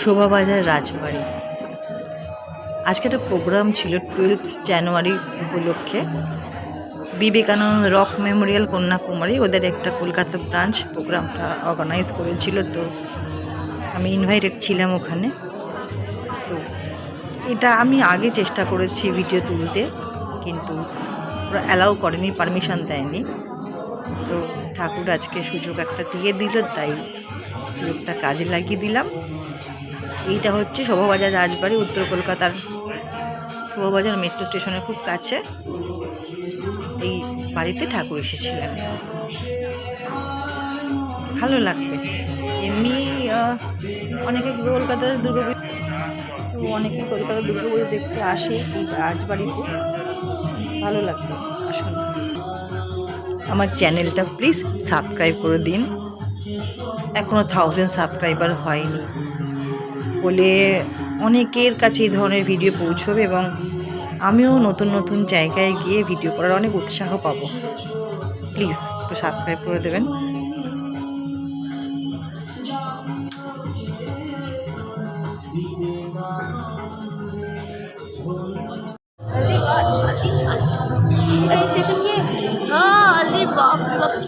শোভাবাজার রাজবাড়ি। আজকে একটা প্রোগ্রাম ছিল টুয়েলভ জানুয়ারি উপলক্ষে। বিবেকানন্দ রক মেমোরিয়াল কন্যাকুমারী, ওদের একটা কলকাতা ব্রাঞ্চ প্রোগ্রামটা অর্গানাইজ করেছিল, তো আমি ইনভাইটেড ছিলাম ওখানে। তো এটা আমি আগে চেষ্টা করেছি ভিডিও তুলতে, কিন্তু ওরা অ্যালাউ করেনি পারমিশন দেয়নি। তো ঠাকুর আজকে সুযোগ একটা দিয়ে দিল, তাই সুযোগটা কাজে লাগিয়ে দিলাম। এইটা হচ্ছে শোভাবাজার রাজবাড়ি, উত্তর কলকাতার শোভাবাজার মেট্রো স্টেশনের খুব কাছে। এই বাড়িতে ঠাকুর এসেছিলেন। ভালো লাগবে। এমনি অনেকে কলকাতার দুর্গাপুজো তো অনেকে কলকাতার দুর্গাপুজো দেখতে আসে এই রাজবাড়িতে। ভালো লাগবে আসুন। আমার চ্যানেলটা প্লিজ সাবস্ক্রাইব করে দিন। এখনও থাউজেন্ড সাবস্ক্রাইবার হয়নি। বলে অনেকের কাছে এই ধরনের ভিডিও পৌঁছবে এবং আমিও নতুন নতুন জায়গায় গিয়ে ভিডিও করার অনেক উৎসাহ পাবো। প্লিজ একটু সাবস্ক্রাইব করে দেবেন। अच्छे से हाँ अरे बाप।